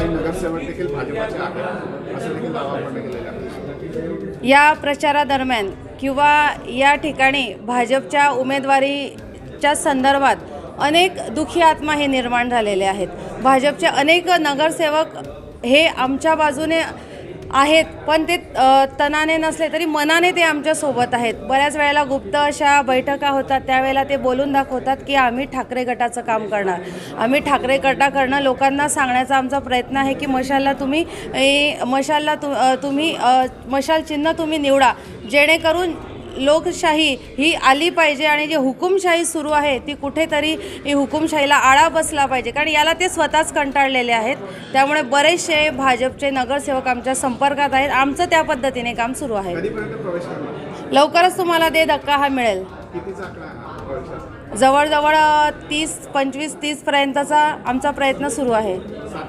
भाजपाचे असं देखील दावा आहे. या प्रचारादरम्यान किंवा या ठिकाणी भाजपच्या उमेदवारीच्या संदर्भात अनेक दुखी आत्मा हे निर्माण झालेले आहेत. भाजपचे अनेक नगरसेवक हे आमच्या बाजूने आहेत. पण ते तणाने तनाने नसले तरी मनाने ते आमच्यासोबत आहेत. बऱ्याच वेळेला गुप्त अशा बैठका होतात. त्यावेळेला ते बोलून दाखवतात की आम्ही ठाकरे गटाचं काम करणार. आम्ही ठाकरे गटाकडनं लोकांना सांगण्याचा आमचा प्रयत्न आहे की मशालला तुम्ही ए, मशालला तु तुम्ही मशाल चिन्ह तुम्ही निवडा. जेणेकरून लोकशाही ही आली पाहिजे आणि जी हुकुमशाही सुरू आहे ती कुठेतरी ही हुकुमशाहीला आळा बसला पाहिजे. कारण याला ते स्वतःच कंटाळलेले आहेत. त्यामुळे बरेचसे भाजपचे नगरसेवक आमच्या संपर्कात आहेत. आमचं त्या पद्धतीने काम सुरू आहे. लवकरच तुम्हाला ते धक्का हा मिळेल. जवळजवळ तीस पंचवीस तीसपर्यंतचा आमचा प्रयत्न सुरू आहे.